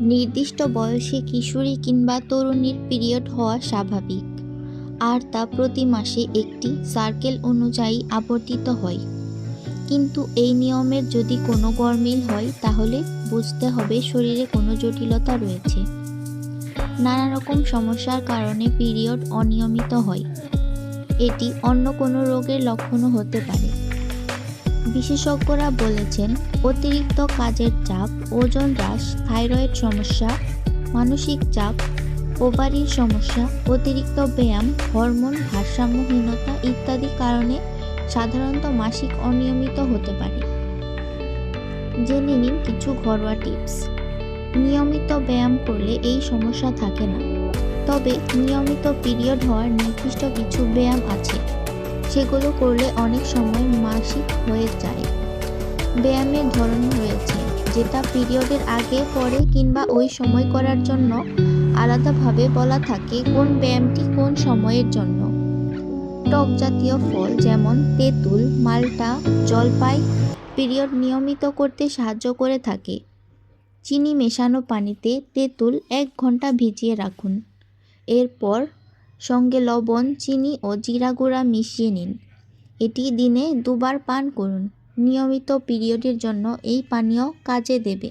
নির্দিষ্ট বয়সে কিশোরী কিংবা তরুণীর পিরিয়ড হওয়া স্বাভাবিক। আর তা প্রতি মাসে একটি সার্কেল অনুযায়ী আবর্তিত হয়। কিন্তু এই নিয়মের যদি কোনো গরমিল হয়, তাহলে বুঝতে হবে শরীরে কোনো জটিলতা রয়েছে। নানা রকম সমস্যার কারণে পিরিয়ড অনিয়মিত হয়। এটি অন্য কোনো রোগের লক্ষণও হতে পারে। বিশেষজ্ঞরা বলেছেন, অতিরিক্ত কাজের চাপ, ওজন হ্রাস, থাইরয়েড সমস্যা, মানসিক চাপ, ওভারির সমস্যা, অতিরিক্ত ব্যায়াম, হরমোন ভারসাম্যহীনতা ইত্যাদি কারণে সাধারণত মাসিক অনিয়মিত হতে পারে। জেনে নিন কিছু ঘরোয়া টিপস। নিয়মিত ব্যায়াম করলে এই সমস্যা থাকে না। তবে নিয়মিত পিরিয়ড হওয়ার নির্দিষ্ট কিছু ব্যায়াম আছে। সেগুলো করলে অনেক সময় মাসিক হয়ে যায়। ব্যায়ামের ধরন রয়েছে, যেটা পিরিয়ডের আগে পরে কিংবা ওই সময় করার জন্য আলাদাভাবে বলা থাকে কোন ব্যায়ামটি কোন সময়ের জন্য। টক জাতীয় ফল যেমন তেঁতুল, মাল্টা, জলপাই পিরিয়ড নিয়মিত করতে সাহায্য করে থাকে। চিনি মেশানো পানিতে তেঁতুল এক ঘণ্টা ভিজিয়ে রাখুন। এরপর সঙ্গে লবণ, চিনি ও জিরা গুঁড়া মিশিয়ে নিন। এটি দিনে দুবার পান করুন। নিয়মিত পিরিয়ডের জন্য এই পানীয় কাজে দেবে।